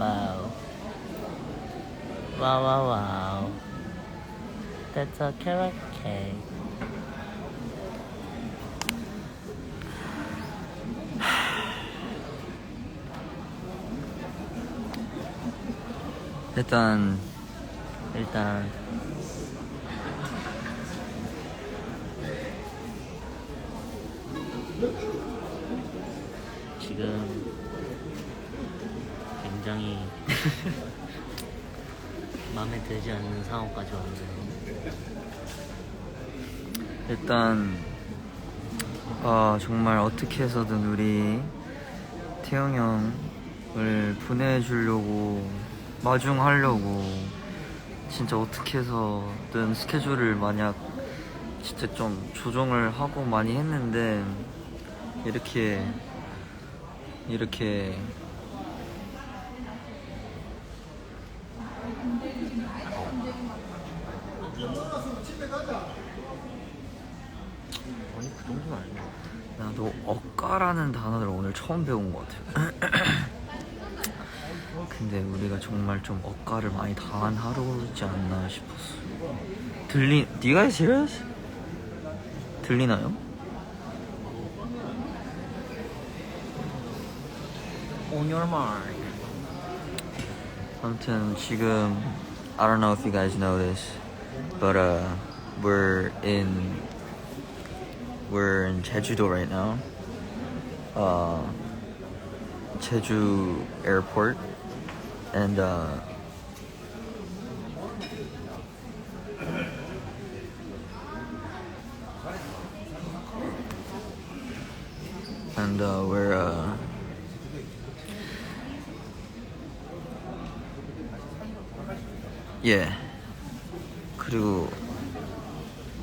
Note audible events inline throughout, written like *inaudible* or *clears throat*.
Wow, wow, wow. That's a carrot cake. 일단 일단 지금 굉장히 *laughs* 마음에 들지 않는 상황까지 왔네요. 일단 아 정말 어떻게 해서든 우리 태영 형을 보내주려고 마중하려고 진짜 어떻게 해서든 스케줄을 만약 진짜 좀 조정을 하고 많이 했는데 이렇게 이렇게 아니 그 정도는 아니야. 나도 억가라는 단어를 오늘 처음 배운 것 같아요. *clears throat* 근데 우리가 정말 좀 억가를 많이 당한 하루지 않나 싶었어. 들리, 네가 serious? 들리나요? On your mark. 아무튼 지금 I don't know if you guys know this, but uh, we're in we're in Jeju-do right now. Uh, Jeju Airport, and uh, and uh, we're uh, 예. 그리고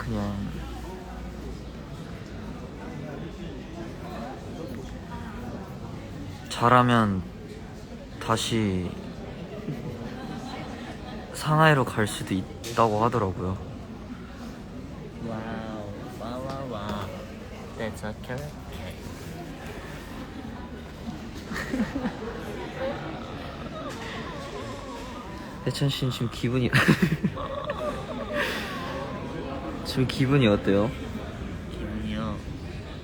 그냥 잘하면 다시 상하이로 갈 수도 있다고 하더라고요. Wow, wow. That's a carrot cake. 해찬 씨는 지금 기분이 *laughs* 지금 기분이 어때요? 기분이요.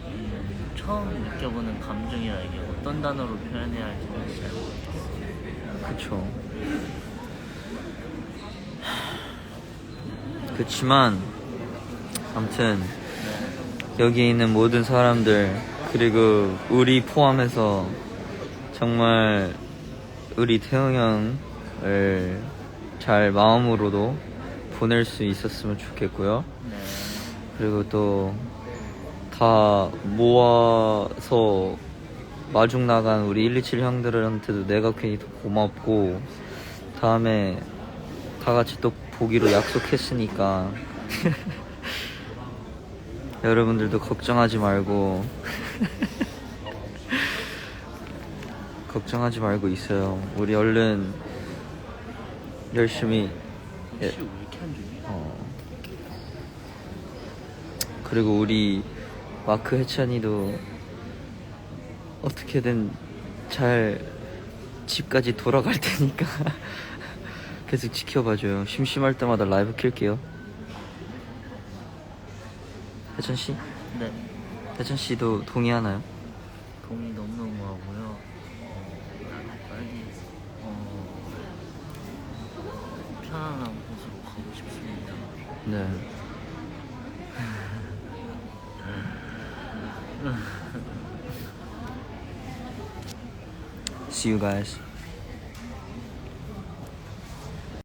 음, 처음 느껴보는 감정이라 이게 어떤 단어로 표현해야 할지 잘 모르겠어요. 그쵸. 그치만 아무튼 네. 여기 있는 모든 사람들 그리고 우리 포함해서 정말 우리 태영 형을 잘 마음으로도 보낼 수 있었으면 좋겠고요. 네. 그리고 또 다 모아서 마중 나간 우리 127 형들한테도 내가 괜히 더 고맙고 다음에 다 같이 또 보기로 약속했으니까 *laughs* 여러분들도 걱정하지 말고 *laughs* 걱정하지 말고 있어요. 우리 얼른 열심히 예, 왜 이렇게 안 주니? 어. 그리고 우리 마크 해찬이도 어떻게든 잘 집까지 돌아갈 테니까 *laughs* 계속 지켜봐줘요. 심심할 때마다 라이브 킬게요. 해찬 씨, 네. 해찬 씨도 동의하나요? 동의 너무너무 하고요. 어, 빨리 어, 가고 싶습니다. 네. See you guys.